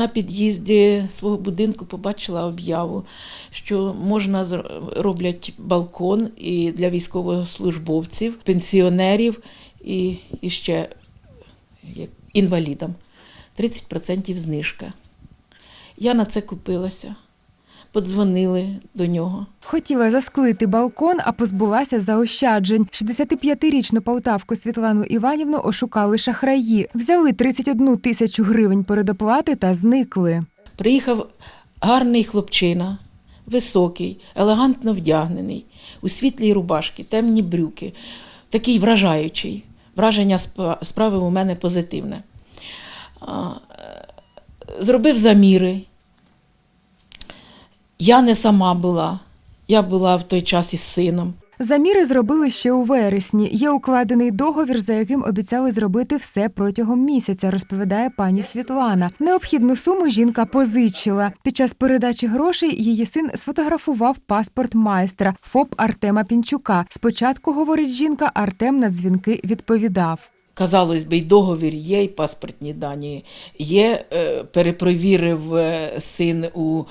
На під'їзді свого будинку побачила об'яву, що можна роблять балкон і для військовослужбовців, пенсіонерів і, і ще інвалідам. 30% знижка. Я на це купилася. Подзвонили до нього. Хотіла засклити балкон, а позбулася заощаджень. 65-річну полтавку Світлану Іванівну ошукали шахраї. Взяли 31 тисячу гривень передоплати та зникли. Приїхав гарний хлопчина, високий, елегантно вдягнений, у світлій рубашці, темні брюки, такий вражаючий. Враження справив у мене позитивне. Е, Зробив заміри. Я не сама була. Я була в той час із сином. Заміри зробили ще у вересні. Є укладений договір, за яким обіцяли зробити все протягом місяця, розповідає пані Світлана. Необхідну суму жінка позичила. Під час передачі грошей її син сфотографував паспорт майстра ФОП Артема Пінчука. Спочатку, говорить жінка, Артем на дзвінки відповідав. Казалось би, й договір є, і паспортні дані є. Е, Перепровірив е, син у,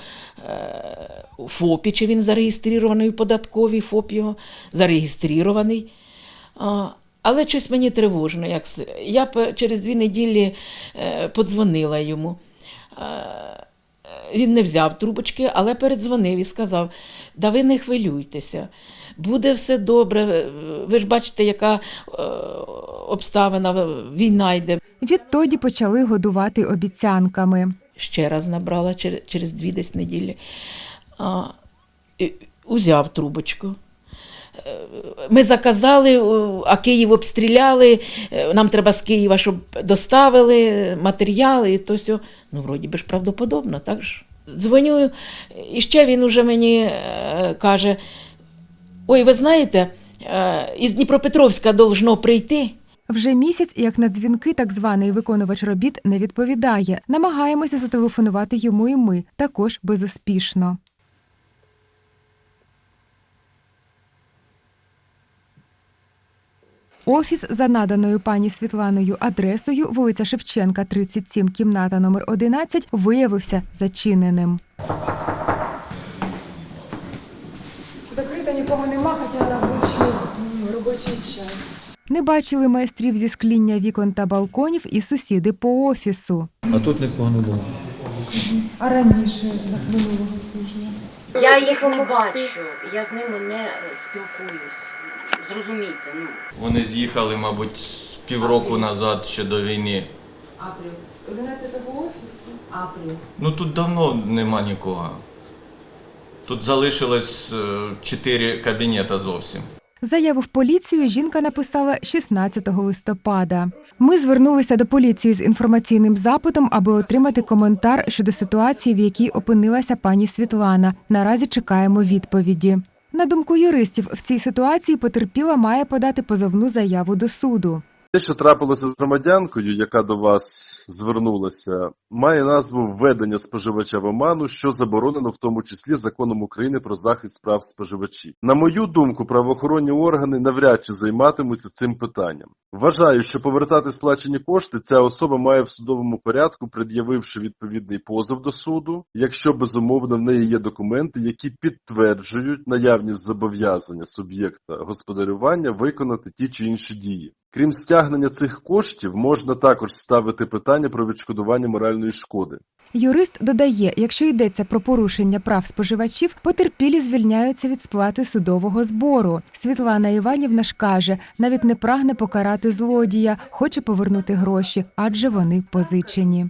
е, ФОПі, чи він зареєстрований у податковій ФОП його, зареєстрований. Але щось мені тривожно. Як... Я через дві неділі подзвонила йому. Він не взяв трубочки, але передзвонив і сказав: да ви не хвилюйтеся, буде все добре. Ви ж бачите, яка е, обставина, війна йде. Відтоді почали годувати обіцянками. Ще раз набрала через, дві десь неділі. Узяв трубочку. Ми заказали, а Київ обстріляли. е, Нам треба з Києва, щоб доставили матеріали і то все. Ну, вроді би ж правдоподобно, так ж. Дзвоню, і ще він уже мені е, каже: ой, ви знаєте, е, із Дніпропетровська должно прийти. Вже місяць, як на дзвінки, так званий виконувач робіт не відповідає. Намагаємося зателефонувати йому і ми, також безуспішно. Офіс за наданою пані Світланою адресою вулиця Шевченка, 37, кімната номер 11, виявився зачиненим. Закрита нікого нема, хоча робочий, робочий час. Не бачили майстрів зі скління вікон та балконів і сусіди по офісу. А тут нікого не було. А раніше минулого тижня. Я їх не бачу, я з ними не спілкуюсь. Зрозумійте, ну. Вони з'їхали, мабуть, з півроку назад ще до війни. Апріл. З 11-го офісу. Апріл. Ну тут давно нема нікого. Тут залишилось е, чотири кабінета зовсім. Заяву в поліцію жінка написала 16 листопада. Ми звернулися до поліції з інформаційним запитом, аби отримати коментар щодо ситуації, в якій опинилася пані Світлана. Наразі чекаємо відповіді. На думку юристів, в цій ситуації потерпіла має подати позовну заяву до суду. Те, що трапилося з громадянкою, яка до вас звернулася, має назву введення споживача в оману, що заборонено в тому числі законом України про захист прав споживачів. На мою думку, правоохоронні органи навряд чи займатимуться цим питанням. Вважаю, що повертати сплачені кошти ця особа має в судовому порядку, пред'явивши відповідний позов до суду, якщо безумовно в неї є документи, які підтверджують наявність зобов'язання суб'єкта господарювання виконати ті чи інші дії. Крім стягнення цих коштів, можна також ставити питання про відшкодування моральної шкоди. Юрист додає, якщо йдеться про порушення прав споживачів, потерпілі звільняються від сплати судового збору. Світлана Іванівна ж каже, навіть не прагне покарати злодія, хоче повернути гроші, адже вони позичені.